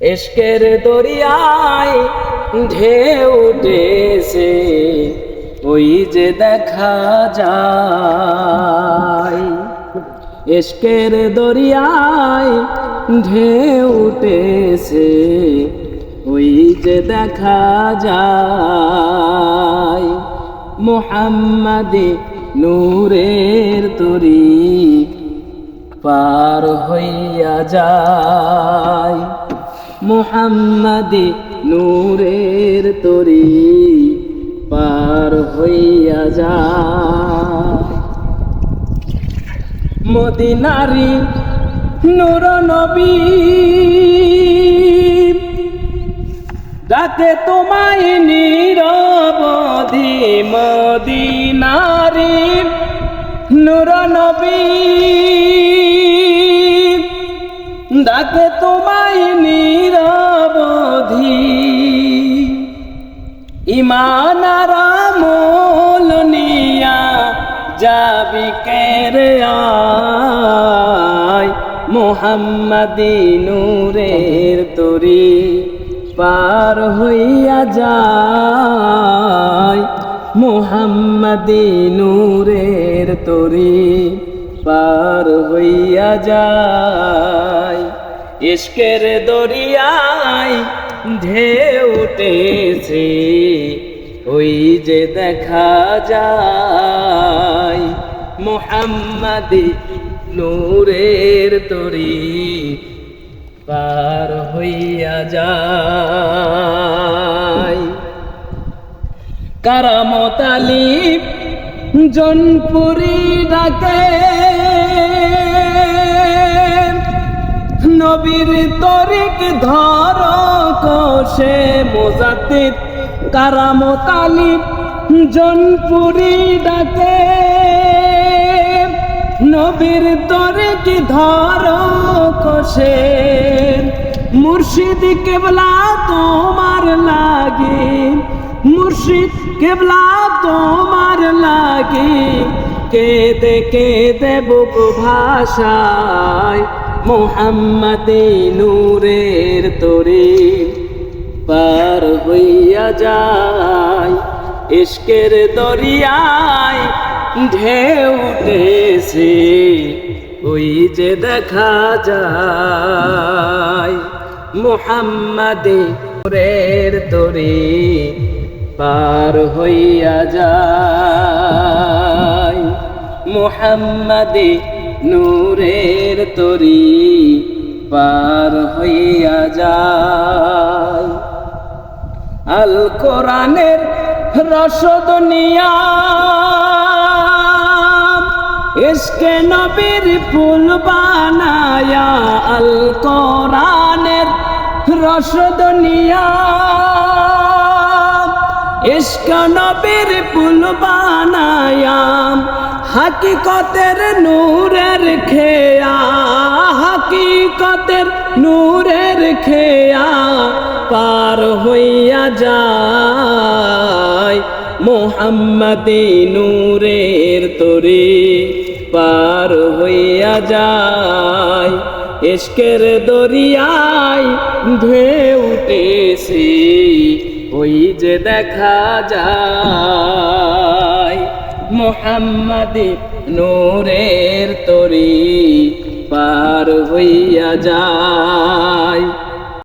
এশকের দরিয়ায় ঢেউ উঠেছে, ওই যে দেখা যায়। এশকের দরিয়ায় ঢেউ উঠেছে, ওই যে দেখা যায়। মোহাম্মদে নূরের তরি পার হইয়া যায়। মোহাম্মদে নূরের তরি পার হইয়া যায় মদিনারি নূর নবী ডাকে তোমায় নিরবধি মদিনারি নূর নবী ডাকে তোমায় ইমানার মোল যাবি কেরে আয় তরি পার হইয়া যায় মোহাম্মদি নূরের তরি পার হইয়া যায়। ইশকের দরিয়ায় ঢেউ উঠেছে, ওই যে দেখা যায় মোহাম্মদি নূরের তরি পার হইয়া যায়। কারামত আলিপ জনপুরি ডাকে, নবীর তরিক ধর কোষে মোজাতির কারামত আলিপ জনপুরি ডাকে। নবীর তরিক ধর কোষে? মুর্শিদ কেবলা তোমার লাগে। মুর্শিদ কেবলা তোমার লাগে। কেদে কেদে বুক ভাষায় মোহাম্মদে নূরের যায়। ইশকের দরিয়ায় ঢেউ উঠেছে, ওই যে দেখা যায়। মোহাম্মদে নূরের তরি পার হইয়া যায়। মোহাম্মদে নূরের তরি পার হইয়া যায়। আল কোরআনের রসদ নিয়া। নবীর ফুল বানায়া আল কোরআনের রসদ নিয়া। নবীর ফুল বানায়াম হাকিকতের নূরের খেয়া। হাকিকতের নূরের খেয়া। পার হইয়া যায়। মোহাম্মদে নূরের তরি পার হইয়া যায়। ইশকের দরিয়ায় ঢেউ উঠেছি, ওই যে দেখা যায়। মোহাম্মদে নূরের তরি পার হইয়া যায়।